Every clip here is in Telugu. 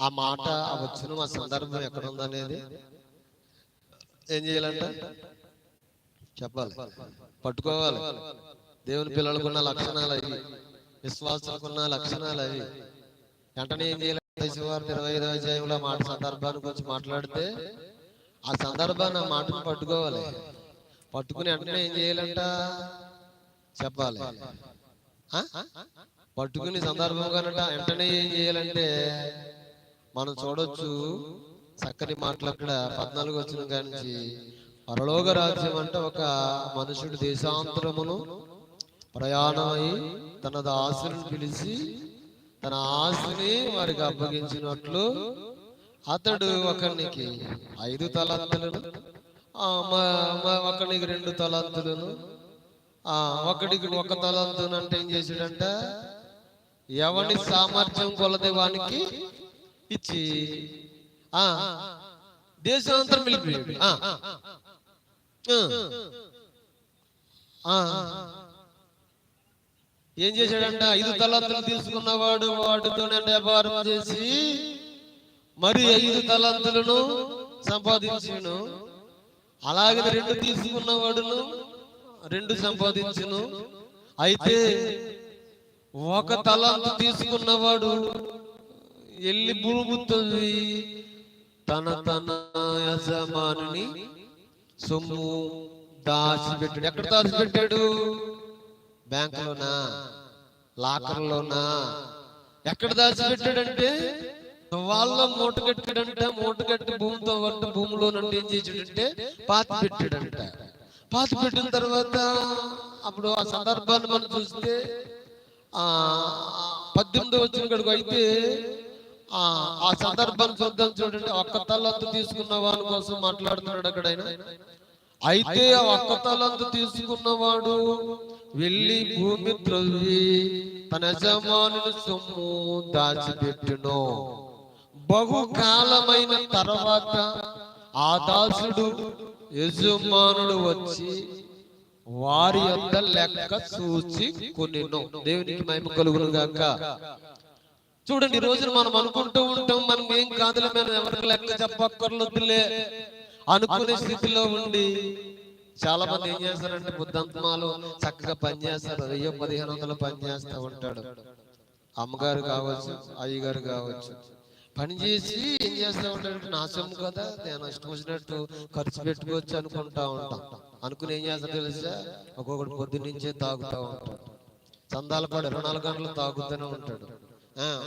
ఆ మాట ఆ వచ్చిన ఆ సందర్భం ఎక్కడ ఉందనేది ఏం చేయాలంట? చెప్పాలి. పట్టుకోవాలి. దేవుని పిల్లలకున్న లక్షణాలు అవి విశ్వాసాలకున్న లక్షణాలు అవి. వెంటనే ఏం చేయాలి? వారు ఇరవై ఐదవ అధ్యాయంలో మాట సందర్భాన్ని గురించి మాట్లాడితే ఆ సందర్భాన్ని ఆ మాటను పట్టుకోవాలి. పట్టుకుని వెంటనే ఏం చేయాలంట? చెప్పాలి. పట్టుకుని సందర్భం కనుక వెంటనే ఏం చేయాలంటే మనం చూడొచ్చు. చక్కని మాటలు అక్కడ పద్నాలుగు వచ్చిన కానించి పరలోక రాజ్యం అంటే ఒక మనుషుడు దేశాంతరమును ప్రయాణమై తన దాసులను పిలిచి తన ఆస్తిని వారికి అప్పగించినట్లు అతడు ఒకనికి ఐదు తలంతులను ఒకనికి రెండు తలంతులను ఆ ఒకడికి ఒక తలంతును అంటే ఏం చేసాడంట ఎవని సామర్థ్యం కొలది వానికి ఇచ్చి ఆ దేశాంతరం వెళ్ళిపోయాడు. ఏం చేశాడంట? ఐదు తలంతులు తీసుకున్నవాడు వాటితోనే వ్యాపారం చేసి మరి ఐదు తలంతులను సంపాదించును అలాగే రెండు తీసుకున్నవాడును రెండు సంపాదించును. అయితే ఒక తలంతు తీసుకున్నవాడు ఎల్లి బురుగుతుంది తన తన యజమానుని సొమ్ము దాచిపెట్టాడు. ఎక్కడ దాచిపెట్టాడు? బ్యాంకులోనా? లాకర్లోనా? ఎక్కడ దాచిపెట్టాడంటే? వాళ్ళ మూట కట్టాడంట మూట కట్టి భూమితో వంట భూమిలో నుండి ఏం చేసాడంటే పాతి పెట్టాడంట. పాతి పెట్టిన తర్వాత అప్పుడు ఆ సందర్భాన్ని మనం చూస్తే ఆ పద్దెనిమిది వచ్చిన కడుగు అయితే ఆ ఆ సందర్భాన్ని చూద్దాం చూడండి ఒక్క తలంతు తీసుకున్న వాని కోసం మాట్లాడుతున్నాడు అక్కడ అయితే ఆ ఒక్క తలంతు తీసుకున్నవాడు వెళ్ళి భూమి త్రవ్వి తన యజమానుని సొమ్ము దాచిపెట్టును. బహుకాలమైన తర్వాత ఆ దాసుడు యజమానుడు వచ్చి వారి యొక్క లెక్క చూసి కొనిను. దేవునికి మహిమ కలుగును గాక చూడండి ఈ రోజున మనం అనుకుంటూ ఉంటాం మనం ఏం కాదులే మనం ఎవరికి లెక్క చెప్పక్కర్లేదులే అనుకునే స్థితిలో ఉండి చాలా మంది ఏం చేస్తారంటే బుద్ధంతమాలు చక్కగా పనిచేస్తారు వెయ్యి పదిహేను వందలు పనిచేస్తూ ఉంటాడు. అమ్మగారు కావచ్చు అయ్యగారు కావచ్చు. పని చేసి ఏం చేస్తూ ఉంటాడు నా సొమ్ము కదా నేను ఇష్టం వచ్చినట్టు ఖర్చు పెట్టుకోవచ్చు అనుకుంటా ఉంటాం. అనుకుని ఏం చేస్తా తెలుసా? ఒక్కొక్కటి పొద్దు తాగుతూ తాగుతా ఉంటాడు. చందాల పడి ఇరవై నాలుగు గంటలు తాగుతూనే ఉంటాడు.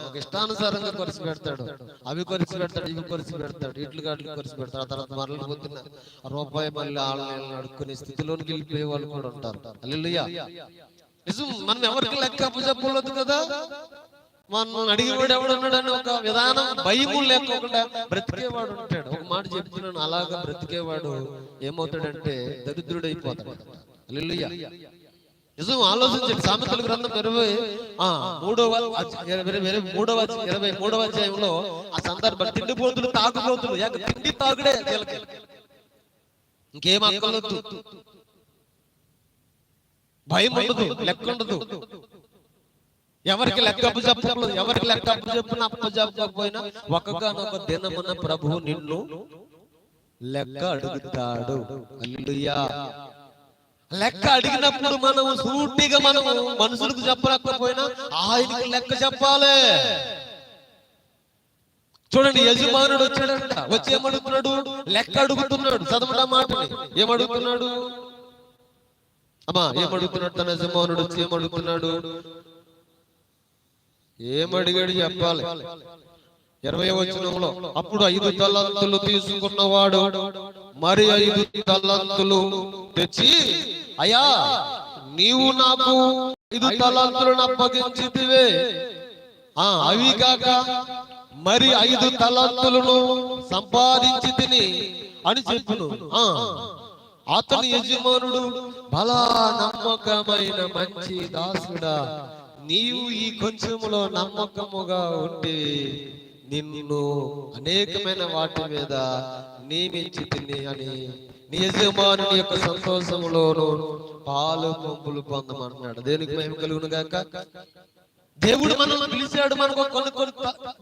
ఒక ఇష్టానుసారంగా ఖర్చు పెడతాడు. అవి ఖర్చు పెడతాడు ఇవి ఖర్చు పెడతాడు ఇట్లు గాట్లు ఖర్చు పెడతాడు. ఆ తర్వాత మరల పొద్దున్న ఆ రూపాయి మళ్ళీ ఆళ్ళని అడుక్కునే స్థితిలోనికి వెళ్ళిపోయే వాళ్ళు కూడా ఉంటారు. అల్లెలుయ్యా. నిజం మనం ఎవరికి లెక్క అప్పచెప్పలేదు కదా? మనం అడిగేవాడు ఎవడున్నాడని ఒక విధానం భయము లేకుండా బ్రతికేవాడు ఉంటాడు. ఒక మాట చెప్తున్నాను అలాగా బ్రతికేవాడు ఏమవుతాడంటే దరిద్రుడైపోతాడు. అల్లెలుయ్యా. నిజం ఆలోచించండి. సామెతల గ్రంథం ఇరవై ఆ మూడవ ఇరవై- మూడవ ఇరవై మూడవ అధ్యాయంలో ఆ సందర్భం తిండిపోతులు తాగుపోతులు ఏక తిండి తాగుడే వీళ్ళకి ఇంకేం అక్కలొద్దు భయం ఉండదు లెక్క ఉండదు. ఎవరికి లెక్క అప్పు చెప్పలేదు ఎవరికి లెక్క అప్పు చెప్పిన అప్పు చెప్పకపోయినా ఒక్కగానొక దినమున ప్రభువు నిన్ను లెక్క అడుగుతాడు. అల్లుయా లెక్క అడిగినప్పుడు మనము సూటిగా మనము మనుషులకు చెప్పలేకపోయినా ఆయనకి లెక్క చెప్పాలి. చూడండి యజమానుడు వచ్చాడంట. వచ్చి ఏమడుగుతున్నాడు? లెక్క అడుగుతున్నాడు. చదవడం మాటని. ఏమడుగుతున్నాడు? అమ్మా ఏమడుగుతున్నాడు తన యజమానుడు? వచ్చి ఏమడుగుతున్నాడు? ఏమడిగాడు చెప్పాలి. ఇరవై వచనంలో అప్పుడు ఐదు తలంతులు తీసుకున్నవాడు మరి ఐదు తలంతులు తెచ్చి అయ్యా నీవు నాకు ఐదు తలాంతులను అప్పగించితివే. ఆ అవి కాక మరి ఐదు తలాంతులను సంపాదించి తిని అని చెప్పును. ఆ అతని యజమానుడు బలా నమ్మకమైన మంచి దాసుడా. నీవు ఈ కొంచెములో నమ్మకముగా ఉండి నిన్ను అనేకమైన వాటి మీద నియమించి తిని అని నీ యజమానుని యొక్క సంతోషములోను పాలు పంపులు పొందమంటున్నాడు దేనికి మేము కలుగును గాక? దేవుడు మనల్ని పిలిచాడు మనకు కొన్ని కొన్ని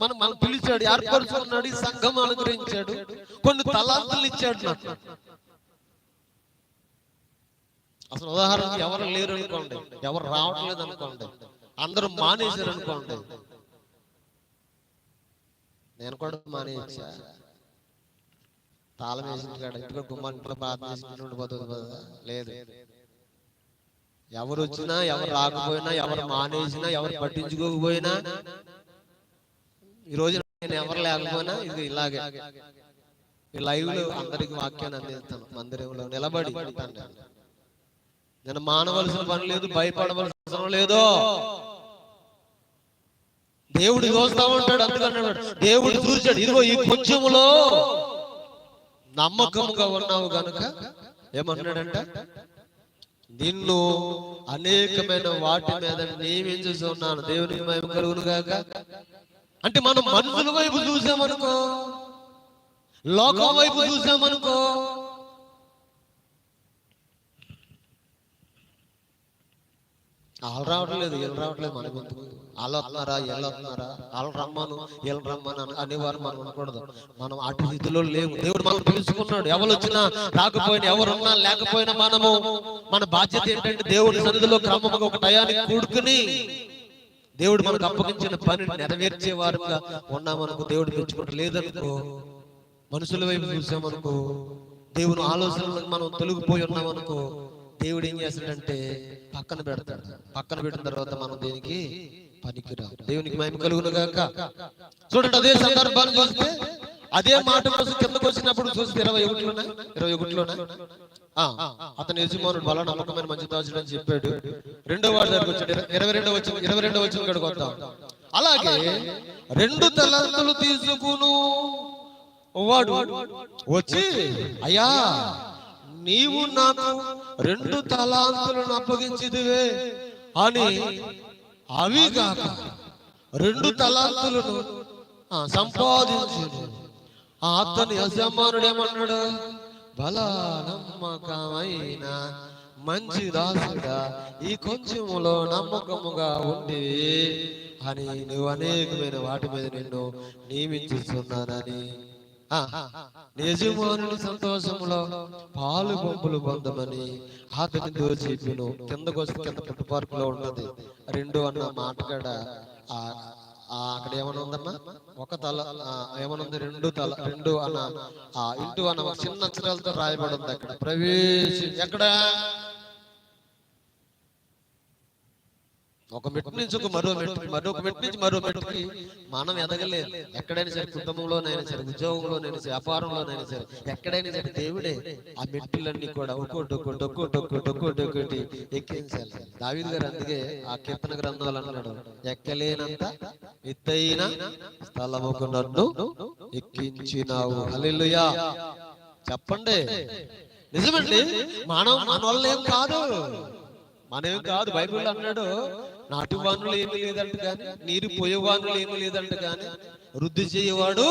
మనం మనం పిలిచాడు ఏర్పరచుకున్నాడు ఈ సంఘం అనుగ్రహించాడు కొన్ని తలాంతులు ఇచ్చాడు నాకు. అసలు ఉదాహరణకి ఎవరు లేరు అనుకోండి ఎవరు రావట్లేదు అనుకోండి అందరూ మానేశారు అనుకోండి. నేను కూడా మానేయచ్చా? తాళం వేసిన కాడ ఇంటికి ఇంట్లో ప్రార్థన చేసుకుంటూ ఉండిపోతుంది కదా. లేదు. ఎవరు వచ్చినా ఎవరు రాకపోయినా ఎవరు మానేసినా ఎవరు పట్టించుకోకపోయినా ఈ రోజు నేను ఎవరు లేకపోయినా ఇది ఇలాగే. ఈ లైవ్లో అందరికి వాక్యాన్ని అందిస్తాను. మందిరంలో నిలబడి. నేను. మానవలసిన పని లేదు భయపడవలసిన అవసరం లేదు. దేవుడు చూస్తా ఉంటాడు అందుకన్నాడు దేవుడు చూశాడు. ఇదిగో ఈ కొంచెములో నమ్మకముగా ఉన్నావు గనుక ఏమన్నాడంట? నిన్ను అనేకమైన వాటి మీద నియమించుతున్నాను దేవునికి మేము కలుగును గాక. అంటే మనం మనుషుల వైపు చూసామనుకో లోకం వైపు చూసామనుకో వాళ్ళు రావట్లేదు వీళ్ళు రావట్లేదు మనం ఎందుకు వాళ్ళు వస్తున్నారా వీళ్ళు వస్తున్నారా వాళ్ళు రమ్మను వీళ్ళు రమ్మను అనేవారు మనం అనకూడదు మనం అటు స్థితిలో లేవు దేవుడు మనం పిలుచుకున్నాడు. ఎవరు వచ్చినా రాకపోయినా ఎవరున్నా లేకపోయినా మనము మన బాధ్యత ఏంటంటే దేవుడి సన్నిధిలో క్రమంగా ఒక టయానికి కూడుకుని దేవుడు మనకు అప్పగించిన పని నెరవేర్చే వారుగా ఉన్నామనుకో దేవుడు మెచ్చుకుంటారు లేదనుకో మనుషుల వైపు చూసామనుకో దేవుని ఆలోచనలకు మనం తొలగిపోయి ఉన్నామనుకో దేవుడు ఏం చేస్తాడంటే పక్కన పెడతాడు. పక్కన పెట్టిన తర్వాత మనం దేనికి? పనికిరా. దేవునికి మహిమ కలుగును గాక. చూడండి అదే సందర్భాన్ని చూస్తే అదే మాట కోసం కిందకు వచ్చినప్పుడు చూస్తే ఇరవై ఒకటిలోనా ఇరవై ఒకటిలోనా ఆ, అతని యజమానుడు బల నమ్మకమైన మంచి దాచుడు అని చెప్పాడు. రెండో వాడు దగ్గరకు వచ్చాడు. ఇరవై రెండో వచ్చి ఇరవై రెండో వచ్చిన ఇక్కడికి వద్దాం. అలాగే రెండు తలంతులు తీసుకును. వాడు వచ్చి అయ్యా నీవు నాకు రెండు తలాంతులను అప్పగించిదివే అని అవి కాక రెండు తలాంతులను సంపాదించు ఆ అతని యజమానుడు ఏమన్నాడు బల నమ్మకమైన మంచి దాసుడా ఈ కొంచెములో నమ్మకముగా ఉండి అని నువ్వు అనేకమైన వాటి మీద నిన్ను నియమించుతున్నానని ఆ, సంతోషంలో సంతోషములో పాలు పంపులు పొందమని అతనితో దోచిను కిందకు వచ్చి కింద పుట్టు పార్కులో ఉన్నది రెండు అన్న మాటగాడ ఆ అక్కడ ఏమన్నా ఉందమ్మా? ఒక తల ఏమైనా ఉంది? రెండు తల రెండు అన్న. ఆ ఇంటూ అన్న ఒక చిన్న అక్షరాలతో రాయబడి ఉంది అక్కడ. ప్రవేశి ఎక్కడ? ఒక మెట్టు నుంచి ఒక మరో మెట్టుకి మరొక మెట్టు నుంచి మరో మెట్టుకి మనం ఎదగలేదు ఎక్కడైనా సరే కుటుంబంలోనైనా సరే ఉద్యోగంలోనైనా సరే వ్యాపారంలోనైనా సరే ఎక్కడైనా సరే దేవుడే ఆ మెట్టులన్నీ కూడా ఒక్కోటి ఒక్కోటి ఒక్కోటి ఒక్కోటి ఒక్కోటి ఒక్కోటి ఎక్కించాలి. దావీదు గారు అందుకే ఆ కీర్తన గ్రంథాలు అన్నాడు. ఎక్కలేనంత ఎత్తైన స్థలముకు నన్ను ఎక్కించినావు. హల్లెలూయా. చెప్పండి. నిజమండి. మనం మన వల్ల ఏం కాదు. మనమేం కాదు. బైబిల్ అన్నాడు నాటు వానులు ఏమి లేదంట కానీ నీరు పోయే వానులు ఏమి లేదంట కానీ వృద్ధి చేయవాడు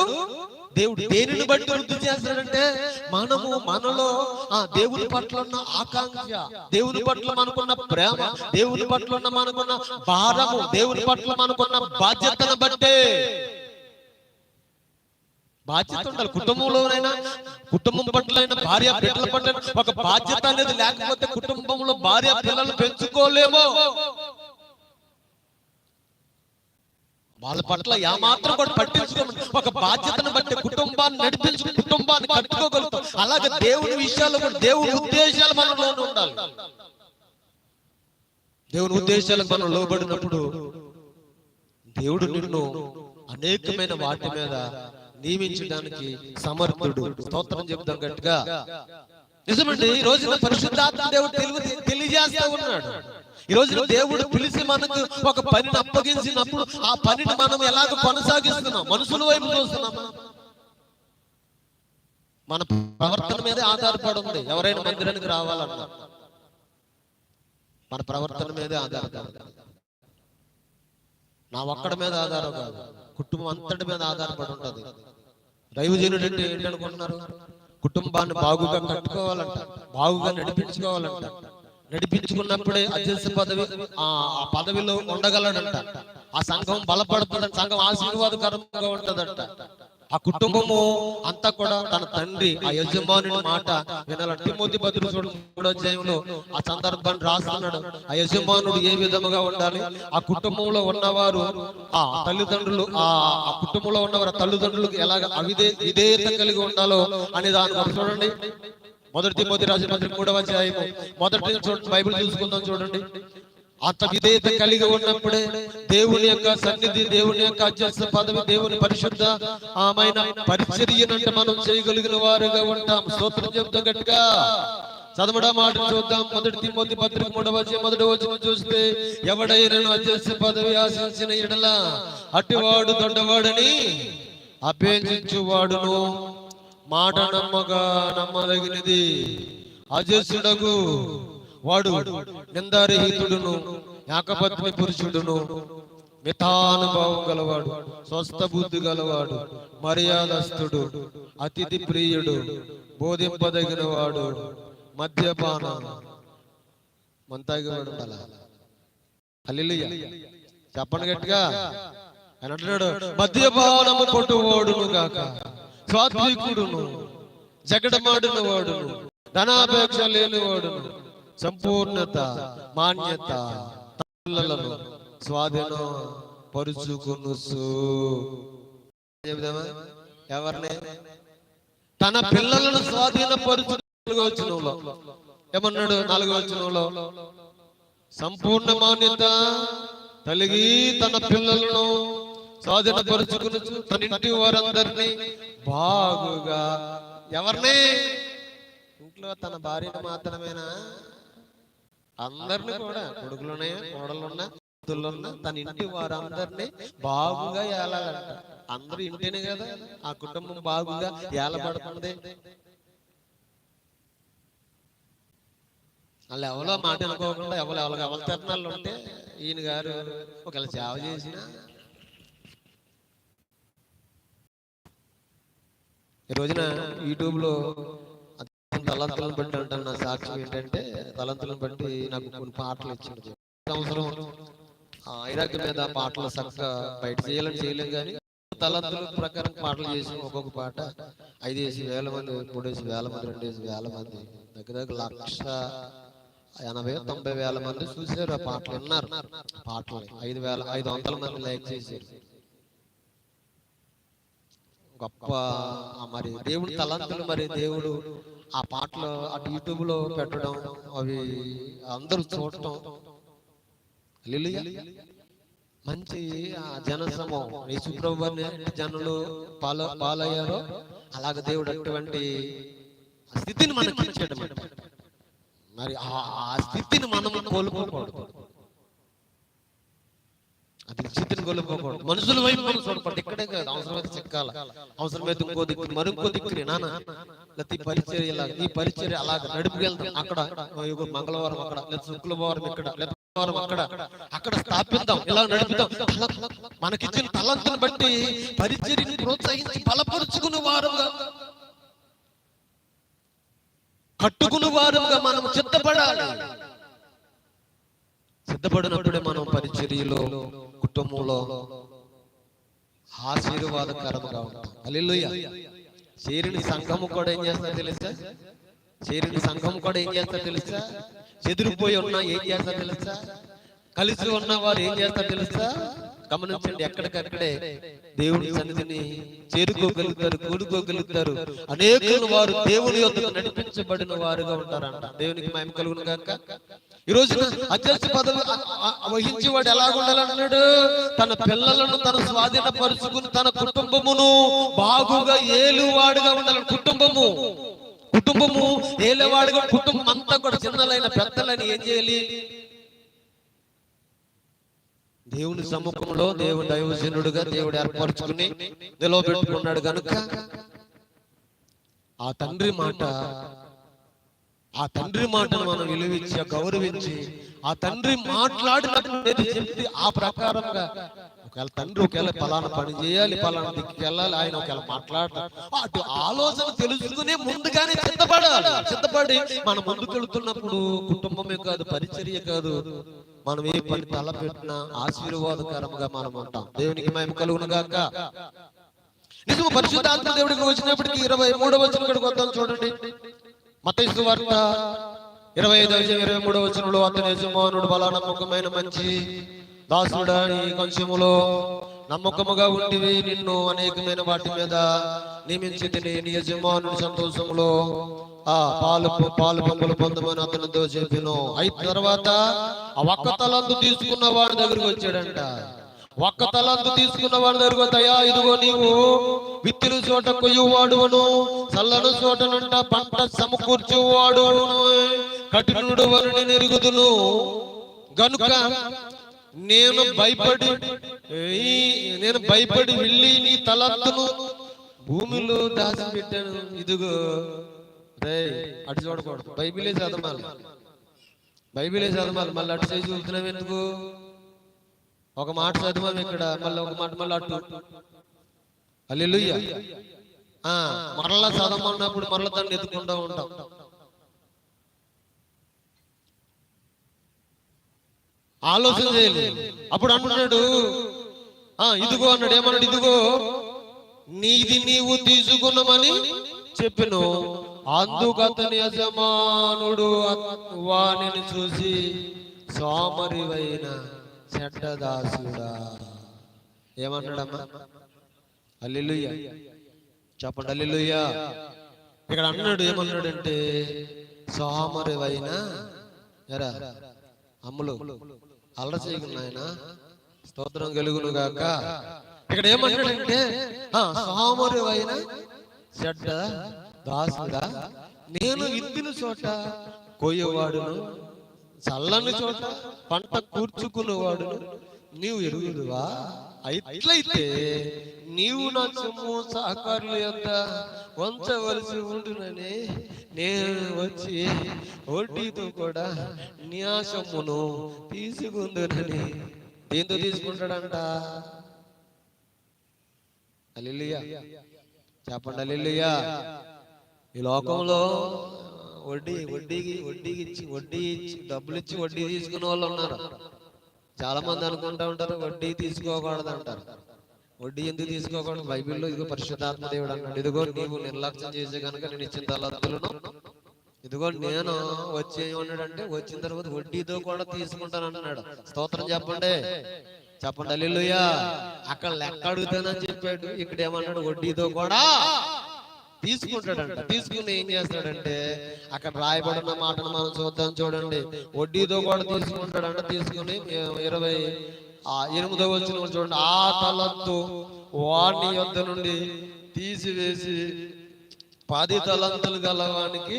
దేవుడు. దేనిని బట్టి వృద్ధి చేస్తాడంటే మనము మనలో ఆ దేవుని పట్ల ఉన్న ఆకాంక్ష దేవుని పట్ల మనకున్న ప్రేమ దేవుని పట్ల ఉన్న మనకున్న భారము దేవుని పట్ల మనకున్న బాధ్యతను బట్టే బాధ్యత ఉండాలి. కుటుంబంలోనైనా కుటుంబం పట్లైనా భార్య బిడ్డల పట్ల ఒక బాధ్యత అనేది లేకపోతే కుటుంబంలో భార్య పిల్లలు పెంచుకోలేమో. వాళ్ళ పట్ల ఏమాత్రం కూడా పట్టించుకోమని ఒక బాధ్యతను బట్టి కుటుంబాన్ని నడిపించు కుటుంబాన్ని కట్టుకోగలుగుతాం. అలాగే దేవుని విషయాలు కూడా దేవుని ఉద్దేశాలు మనలో ఉండాలి. దేవుని ఉద్దేశాలకు మనం లోబడినప్పుడు దేవుడు నిన్ను అనేకమైన వాటి మీద నియమించడానికి సమర్థుడు. స్తోత్రం చెప్తాం గట్టిగా. నిజమండి ఈ రోజున పరిశుద్ధాత్మ దేవుడు తెలియజేస్తా ఉన్నాడు. ఈ రోజున దేవుడు పిలిచి మనకు ఒక పనిని అప్పగించినప్పుడు ఆ పనిని మనం ఎలాగ కొనసాగిస్తున్నాం? మనుషుల వైపు చూస్తున్నామా మన ప్రవర్తన మీదే ఆధారపడి ఉంది. ఎవరైనా మందిరానికి రావాలన్నా. మన ప్రవర్తన మీదే ఆధారపడి. నా ఒక్కడి మీద ఆధారం కాదు. కుటుంబం అంతటి మీద ఆధారపడి ఉంటది. దైవజనుడు అంటే ఏంటనుకుంటున్నారు కుటుంబాన్ని బాగుగా కట్టుకోవాలంట. బాగుగా నడిపించుకోవాలంట. నడిపించుకున్నప్పుడే అధ్యక్ష పదవి ఆ పదవిలో ఉండగలడంట. ఆ సంఘం బలపడుతుందంట సంఘం ఆశీర్వాదకరంగా ఉంటదంట. ఆ కుటుంబము అంతా కూడా తన తండ్రి ఆ యజమానుని మాట వినాల. తిమోతి భద్రు చూడడం ఆ సందర్భాన్ని రాస్తున్నాడు. ఆ యజమానుడు ఏ విధముగా ఉండాలి? ఆ కుటుంబంలో ఉన్నవారు ఆ తల్లిదండ్రులు ఆ కుటుంబంలో ఉన్నవారు ఆ తల్లిదండ్రులకు ఎలాగ అవిదే విధేయత కలిగి ఉండాలో అనే దాని చూడండి. మొదటి తిమోతి రాజు పత్రిక మూడవ అధ్యాయము. మొదటి చూడండి బైబిల్ చూసుకుందాం చూడండి. అంత విధేయత కలిగి ఉన్నప్పుడే దేవుని యొక్క సన్నిధి దేవుని యొక్క అధ్యక్ష పదవి దేవుని పరిశుద్ధ ఆమైన పరిచర్యనంటే మనం చేయగలిగిన వారుగా ఉంటాం. స్తోత్రం చెప్తాం గట్టిగా. చదవడం మాట చూద్దాం. మొదటి తిమ్మతి పత్రిక మూడవ మొదటి వచ్చిన చూస్తే ఎవడైనా అధ్యక్ష పదవి ఆశించిన ఎడల అట్టివాడు దొడ్డవాడని అభ్యసించువాడును మాట నమ్మగా నమ్మదగినది. అజస్సుడకు వాడు నిందారహితుడును ఏకపత్ని పురుషుడును మితానుభావం గలవాడు స్వస్థ బుద్ధి గలవాడు మర్యాదస్తుడు అతిథి ప్రియుడు బోధింపదగిన వాడు మద్యపాన మంతాగివాడు అలా హల్లెలూయా. చెప్పండి గట్టిగా. ఆయన అంటున్నాడు మద్యపానము కొట్టువాడును గాక. సాత్వికుడును జగడమాడిన వాడును ధనాపేక్ష లేనివాడును సంపూర్ణత మాన్యత తల్లులను స్వాధీనం పరుచుకును ఎవరిని? తన పిల్లలను స్వాధీనపరుచు నాలుగో వచనంలో. ఏమన్నాడు నాలుగో వచనంలో? సంపూర్ణ మాన్యత కలిగి తన పిల్లలను స్వాధీనపరుచుకుని తన ఇంటి వారందరినీ బాగుగా. ఎవరిని? ఇంట్లో తన భార్యను మాత్రమేనా? అందరిని కూడా. కొడుకులున్నాయి కోడలున్నా కూతుళ్ళున్నా తన ఇంటి వారందరినీ బాగుగా ఏలాలంట. అందరూ ఇంటినే కదా. ఆ కుటుంబం బాగుగా ఏలబడుతుంది. వాళ్ళు ఎవరో మాట అనుకోకుండా ఎవరు ఎవరు ఎవరి తరుణాలు ఉంటే ఈయన గారు ఒకవేళ సేవ చేసినా ఈ రోజున యూట్యూబ్లో తలంతులను బట్టి అంటాను నా సాక్ష్యం ఏంటంటే తలంతులను బట్టి నాకు కొన్ని పాటలు ఇచ్చింది సంవత్సరం ఆ ఐరాగ్య మీద పాటలు చక్కగా బయట చేయాలని చేయలేం కానీ తలంతుల ప్రకారం పాటలు చేసి ఒక్కొక్క పాట ఐదేసి వేల మంది మూడేసి వేల మంది రెండేసి వేల మంది దగ్గర దగ్గర లక్ష ఎనభై తొంభై వేల మంది చూసారు ఆ పాటలు విన్నారు. పాటలు ఐదు వేల ఐదు వందల మంది లైక్ చేశారు. గొప్ప మరి దేవుడి తలంతులు మరి దేవుడు ఆ పాటలు అటు యూట్యూబ్లో పెట్టడం అవి అందరూ చూడటం. మంచి ఆ జనసమం యేసుప్రభు జనులు పాల పాలయ్యారో అలాగ దేవుడు అటువంటి స్థితిని మనకి ఇచ్చాడు మరి. ఆ స్థితిని మనం కోల్పోకూడదు. అది స్థితిని కోల్పోకూడదు మనుషుల వైపు మనం చూడకూడదు. ఇక్కడే కాదు. అవసరమైతే చిక్కాల. అవసరమైతే ఇంకో దిక్కు మరొక దిక్కుని నాన్న. లేకపోతే ఈ పరిచర్య ఇలా ఈ పరిచర్య అలాగ నడుపుకెళ్తాం అక్కడ మంగళవారం అక్కడ లేదా శుక్రవారం ఇక్కడ శుక్రవారం అక్కడ. అక్కడ స్థాపిద్దాం. ఇలా నడుపుదాం మనకిచ్చిన తలంతుని బట్టి పరిచర్యని ప్రోత్సహించి బలపరుచుకుని వారుగా కట్టుకుని వారుగా మనం సిద్ధపడాలి. సిద్ధపడినప్పుడే మనం పరిచర్యలో కుటుంబంలో ఆశీర్వాదకరంగా ఉంటుంది హల్లెలూయా. చేరిని సంఘము కూడా ఏం చేస్తా తెలుసా? చేరిని సంఘం కూడా ఏం చేస్తా తెలుసా? చెదిరిపోయి ఉన్నా ఏం చేస్తా తెలుసా? కలిసి ఉన్న వారు ఏం చేస్తా తెలుసా? గమనించండి ఎక్కడికక్కడే దేవుని సన్నిధిని చేరుకోగలుగుతారు కూడుకోగలుగుతారు. అనేకులు వారు దేవుని యొక్క నడిపించబడిన వారుగా ఉంటారంట. దేవునికి మహిమ కలుగును గాక. ఈ రోజున అధ్యక్ష పదవి వహించేవాడు ఎలా ఉండాలన్నాడు తన పిల్లలను తన స్వాధీనపరుచుకుని తన కుటుంబమును బాగుగా ఏలువాడుగా ఉండాలి. కుటుంబము. కుటుంబము ఏలేవాడుగా కుటుంబం అంతా కూడా చిన్నలైన పెద్దలైన ఏం చేయాలి? దేవుని సముఖంలో దేవుడు దైవజనుడుగా దేవుడు ఏర్పరచుకుని నిలవబెట్టుకున్నాడు కనుక ఆ తండ్రి మాట ఆ తండ్రి మాటను మనం విలువించి గౌరవించి ఆ తండ్రి మాట్లాడినట్టు చెప్తే ఆ ప్రకారంగా ఒకవేళ తండ్రి ఒకవేళ పలానా పని చేయాలి పలానా దిక్కు వెళ్ళాలి ఆయన ఒకవేళ మాట్లాడతారు అటు ఆలోచన తెలుసుకునే ముందుగానే సిద్ధపడాలి సిద్ధపడి మనం ముందుకెళ్తున్నప్పుడు కుటుంబమే కాదు పరిచర్య కాదు. మనం ఏ పని తలపెట్టినా ఆశీర్వాదకరంగా మనం ఉంటాం. దేవునికి మేము కలుగును గాక. నిజము పరిశుద్ధాత్మ దేవుడికి వచ్చినప్పటికీ ఇరవై మూడవ వచ్చిన ఇక్కడికి వద్దాం చూడండి. మత వార్త ఇరవై ఐదు ఇరవై మూడవ వచనంలో అతని యజమానుడు బలా నమ్మకమైన మంచి దాసుడా ఈ కొంచెములో నమ్మకముగా ఉండివి నిన్ను అనేకమైన వాటి మీద నియమించి తిని నీ యజమానుడి సంతోషంలో ఆ పాలు పాలు పంపులు పొందమని అతనితో చెప్పిను. అయిన తర్వాత ఒక్క తలంతు తీసుకున్న వాడి దగ్గరికి వచ్చాడంట. ఒక్క తలంతు తీసుకున్న వాడి దగ్గరకు వద్దయ్యా ఇదిగో నీవు విత్తులు చోట కొయ్యువాడువను చల్లను చోటనంట పంట సమకూర్చువాడు కఠినుడు వలని నెరుగుదును. గనుక నేను భయపడి నేను భయపడి వెళ్ళి నీ తలంతును భూమిలో దాచిపెట్టాను. ఇదిగో అటు చూడకూడదు. బైబిలే చదవాలి. బైబిలే చదవాలి మళ్ళీ అటు చేసి చూస్తున్నాం ఎందుకు? ఒక మాట చదివాం ఇక్కడ మళ్ళీ ఒక మాట మళ్ళీ అటు. అల్లెలుయ్య ఆ మరలా చదవమన్నప్పుడు మరలా దాన్ని ఎత్తుకుంటూ ఉంటాం. ఆలోచన చేయలేదు అప్పుడు అంటున్నాడు ఆ ఇదిగో అన్నాడు ఏమన్నాడు ఇదిగో నీది నీవు తీసుకున్నామని చెప్పిను. అందుకతని యజమానుడు వాణిని చూసి సోమరివైన చెడ్డదాసుడా. ఏమన్నాడమ్మా అల్లెలుయ్య చెప్పండి అల్లెలుయ్య ఇక్కడ అన్నాడు ఏమన్నాడంటే సోమరివైన ఎరా అమ్ములు అల్లర స్తోత్రం కలుగును గాక. ఇక్కడ ఏమన్నాడంటే సోమరివైన చెడ్డ దాసుడా నేను విత్తిన చోట కోయవాడును చల్లని చోట పంట కూర్చుకునేవాడును నీవు ఎరుగుదువా? అయితే నీవు నా సొమ్ము సహకారుల యొక్క వంచవలసి ఉండునని నేను వచ్చి వడ్డీతో కూడా నీ ఆ సొమ్మును తీసుకుందునని దీంతో తీసుకుంటాడంట? అలిలియా చెప్పండి అలిలియా ఈ లోకంలో వడ్డీ వడ్డీకి వడ్డీకి ఇచ్చి వడ్డీ ఇచ్చి డబ్బులు ఇచ్చి వడ్డీ తీసుకునే వాళ్ళు ఉన్నారు. చాలా మంది అనుకుంటా ఉంటారు వడ్డీ తీసుకోకూడదు అంటారు. వడ్డీ ఎందుకు తీసుకోకూడదు? బైబిల్లో ఇదిగో పరిశుద్ధాత్మ దేవుడు అన్నాడు. ఇదిగో నీవు నిర్లక్ష్యం చేసే కనుక నేను ఇచ్చిన తలత్తులను ఇదిగో నేను వచ్చి ఏమన్నాడంటే వచ్చిన తర్వాత వడ్డీతో కూడా తీసుకుంటాను అన్నాడు. స్తోత్రం చెప్పండి. చెప్పండి. అల్లుయ్యా అక్కడ లెక్క అడుగుతానని చెప్పాడు. ఇక్కడ ఏమన్నాడు? వడ్డీతో కూడా తీసుకుంటాడంట. తీసుకుని ఏం చేస్తాడంటే అక్కడ రాయబడిన మాటను మనం చూద్దాం చూడండి. వడ్డీతో కూడా తీసుకుంటాడంట తీసుకుని ఇరవై ఆ ఎనిమిదో వచ్చిన చూడండి. ఆ తలంతు వాణి యొద్ద నుండి తీసివేసి పది తలంతులు గలవానికి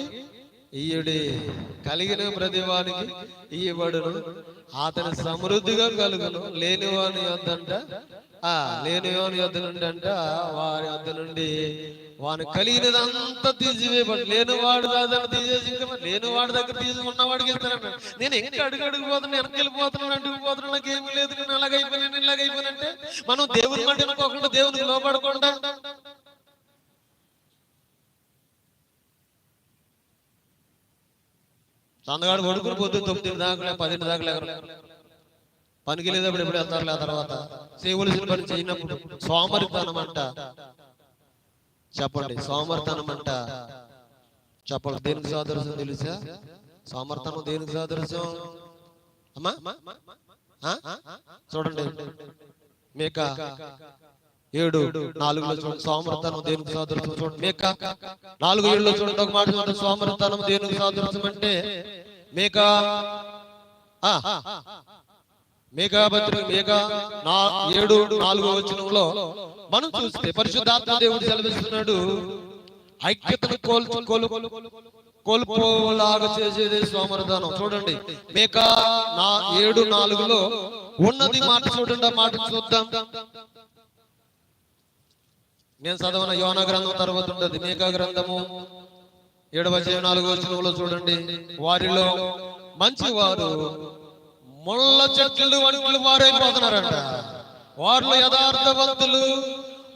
ఈయుడి కలిగిన ప్రతివానికి ఇయ్యబడును అతని సమృద్ధిగా కలుగును. లేనివాని వద్దంట ఆ లేనివాని యొద్ నుండి అంట వారి యొద్ నుండి వాను కలిగినదంతా తీసివేయబడి లేని వాడు దాన్ని తీసేసి ఇంకా లేని వాడి దగ్గర తీసుకున్న వాడికి ఇస్తానంట నేను ఇంకా అడుగు అడుగు పోతున్నా వెనక్కి వెళ్ళిపోతున్నాను అడుగు పోతున్నా నాకు ఏమీ లేదు నేను అలాగైపోయాను ఇలాగైపోయానంటే మనం దేవుని మాట అనుకోకుండా దేవునికి లోపడకుండా సందగాడు కొడుకుని పొద్దున్న తొమ్మిది దాకా పదింటి దాకా లేకరు పనికి లేదప్పుడు ఎప్పుడు వెళ్తారులే ఆ తర్వాత? చేయవలసిన పని చేయనప్పుడు? సోమరితనం అంట. చెప్పండి సోమరితనం అంట. చెప్పండి దేనికి సాదృశ్యం తెలుసా? సోమర్తనం దేనికి సాదృశ్యం? అమ్మా? చూడండి. మేక ఏడు నాలుగులో చూడండి. సోమర్తనం దేనికి సాదృశ్యం చూడండి. మేక నాలుగు ఏడులో చూడండి. ఒక మాట చూడండి. సోమర్తనం దేనికి సాదృశ్యం అంటే మేక ఆ, మేఘ నా ఏడు నాలుగో వచనంలో మనం చూస్తే పరిశుద్ధాత్మ దేవుడు సెలవిస్తున్నాడు. ఐక్యతను కోల్చు కోలు కోల్పోలాగా చేసేది సోమరదానం చూడండి. మేక నా ఏడు నాలుగులో ఉన్నది మాట చూడండి ఆ మాట చూద్దాం. నేను చదవన యోన గ్రంథం తర్వాత ఉండదు మేక గ్రంథము ఏడవ అధ్యాయం నాలుగో వచనంలో చూడండి. వారిలో మంచివారు ముళ్ళ చెట్లు వంటి వారైపోతున్నారంట. వారిలో యథార్థవంతులు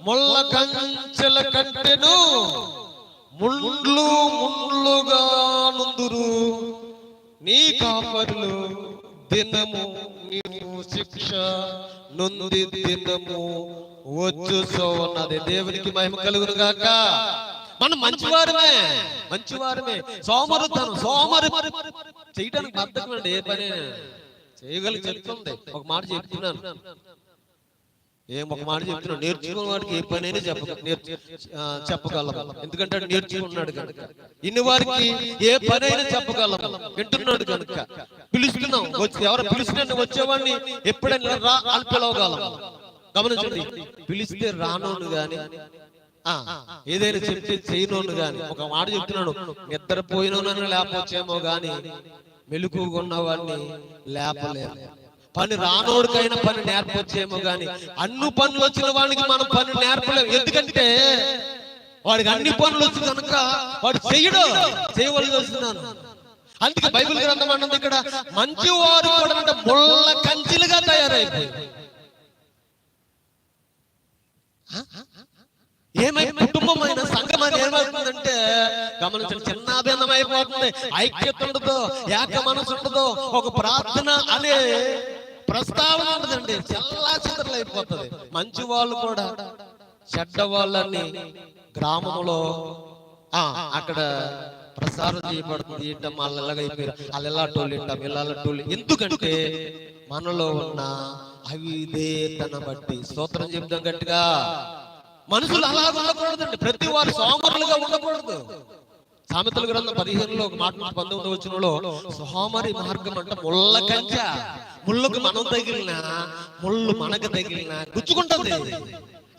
ముళ్ళ కంచెల కంటెను ముండ్లు ముండ్లుగా నుందురు. నీ కాపరులు దినము నీవు శిక్ష నొంది దినము వచ్చు ఉన్నది దేవునికి మహిమ కలుగును గాక. మనం మంచివారమే మంచివారమే. సోమరుతనం సోమరు చేయడానికి బద్దకమండి ఏ పని? చేయగలిగి చెప్తుంది ఒక మాట చెప్తున్నాను. ఏం ఒక మాట చెప్తున్నాను? నేర్చుకున్న వాడికి ఏ పని అయినా చెప్ప చెప్పగలం. ఎందుకంటే నేర్చుకున్నాడు కనుక ఇన్ని వారికి ఏ పని అయినా చెప్పగలం. వింటున్నాడు కనుక పిలుస్తున్నాం. వచ్చి ఎవరు పిలిచిన వచ్చేవాడిని ఎప్పుడైనా రా అని పిలవగలం. గమనించండి. పిలిస్తే రానోను గాని ఆ, ఏదైనా చెప్తే చేయనోను గాని ఒక మాట చెప్తున్నాను. నిద్రపోయినోనని లేపొచ్చేమో గాని మెలుకుగా ఉన్నవాడిని లేపలేము పని రానోడికైనా పని నేర్పొచ్చేమో గాని అన్ని పనులు వచ్చిన వాడికి మనం పని నేర్పలేము ఎందుకంటే వాడికి అన్ని పనులు వచ్చి కనుక వాడు చెయ్యడు చేయవలసి వస్తున్నాను అందుకే బైబిల్ గ్రంథం అన్నది ఇక్కడ మంచి వారు కూడా అంటే ముళ్ళ కంచెలుగా తయారైపోయింది ఏమై కుటుంబమైన సంఘమని ఏమవుతుందంటే గమనించిన చిన్నాభిన్నం అయిపోతుంది ఐక్యత ఉండదు ఏక మనసు ఉండదు ఒక ప్రార్థన అనే ప్రస్తావన ఉండదండి. చల్లా చిత్రలు అయిపోతుంది. మంచి వాళ్ళు కూడా చెడ్డ వాళ్ళని గ్రామంలో ఆ అక్కడ ప్రసారం చేయబడుతుంది ఏంటం వాళ్ళు ఎలాగైపోయారు వాళ్ళు ఎలా టోళ్ళు ఏంటం ఇలా టోళ్ళు ఎందుకంటే మనలో ఉన్న అవిధేతన బట్టి స్తోత్రం చెప్తాం గట్టిగా. మనుషులు అలా ఉండకూడదండి. ప్రతి వారు సోమరులుగా ఉండకూడదు. సామెతల గ్రంథం పదిహేనులో ఒక మాట పంతొమ్మిది వచ్చినలో సోమరి మార్గం అంటే ముళ్ళ కంచ. ముళ్ళకు మనం తగిలినా ముళ్ళు మనకు తగిలినా గుచ్చుకుంటుంది.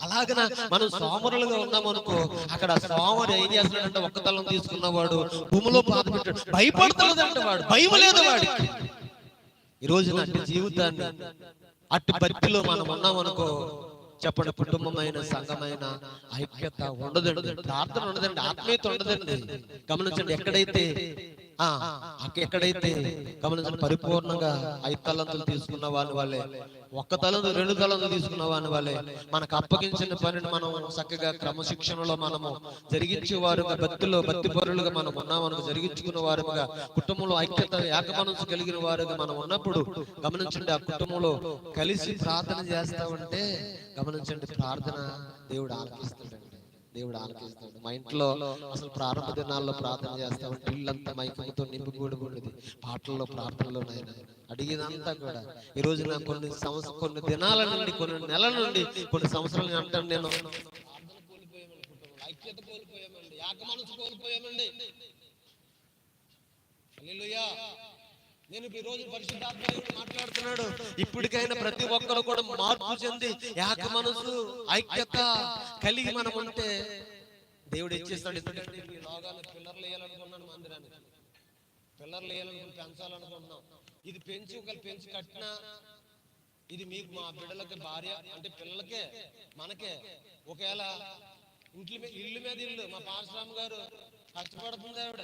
అలాగన మనం సోమరులుగా ఉన్నామనుకో అక్కడ సోమరి ఏం చేస్తున్నాడంటే ఒక్క తలం తీసుకున్నవాడు భూమిలో బాధ పెట్టాడు. భయపడుతున్నదంటే వాడు. భయం లేదు వాడికి. ఈ రోజు అట్టి జీవితాన్ని అట్టి భక్తిలో మనం ఉన్నామనుకో చెప్పండి కుటుంబమైన సంఘమైన ఐక్యత ఉండదండి ప్రార్థన ఉండదండి ఆత్మీయత ఉండదండి. గమనించండి ఎక్కడైతే ఎక్కడైతే గమనించండి పరిపూర్ణంగా ఐదు తలంతులు తీసుకున్న వాళ్ళ వాళ్ళే ఒక్క తలందు రెండు తలంతులు తీసుకున్న వాని వాళ్ళే మనకు అప్పగించిన పనిని మనం చక్కగా క్రమశిక్షణలో మనము జరిగించే వారుగా భక్తిలో భక్తి పరులుగా మనం ఉన్నామనుకు జరిగించుకున్న వారుగా కుటుంబంలో ఐక్యత ఏక మనసు కలిగిన వారుగా మనం ఉన్నప్పుడు గమనించండి ఆ కుటుంబంలో కలిసి ప్రార్థన చేస్తామంటే గమనించండి ప్రార్థన దేవుడు ఆలకిస్తాడండి. దేవుడు ఆలకిస్తాడు. మా ఇంట్లో అసలు ప్రారంభ దినాల్లో ప్రార్థన చేస్తామంటే ఇల్లంతా మైకంతో నింపుకూడి ఉండేది పాటల్లో ప్రార్థనలో నాయన అడిగినంతా కూడా. ఈ రోజు నాకు కొన్ని సంవత్సరం కొన్ని దినాల నుండి కొన్ని నెలల నుండి కొన్ని సంవత్సరాలు అంటాను నేను. కోల్పోయామండి కుటుంబంలో. ఐక్యత కోల్పోయామండి. ఏక మనసు కోల్పోయామండి. నేను ఈ రోజు పరిశుద్ధాత్మ దేవుడు మాట్లాడుతున్నాడు. ఇప్పటికైనా ప్రతి ఒక్కరు కూడా మార్పు చెంది ఏక మనసు ఐక్యత కలిగి మనం ఉంటే దేవుడు ఇచ్చేస్తాడు ఎందుకంటే ఈ లోగాన్ని పిల్లర్లు వేయాలనుకున్నాను మందిరానికి పిల్లర్లు వేయాలనుకుని పెంచాలనుకుంటున్నాం. ఇది పెంచి ఒకవేళ పెంచి కట్టినా ఇది మీకు మా బిడ్డలకి భార్య అంటే పిల్లలకే మనకే. ఒకవేళ ఇంట్లో ఇల్లు మీద ఇల్లు మా పారశురామ్ గారు కష్టపడుతుంది ఆవిడ.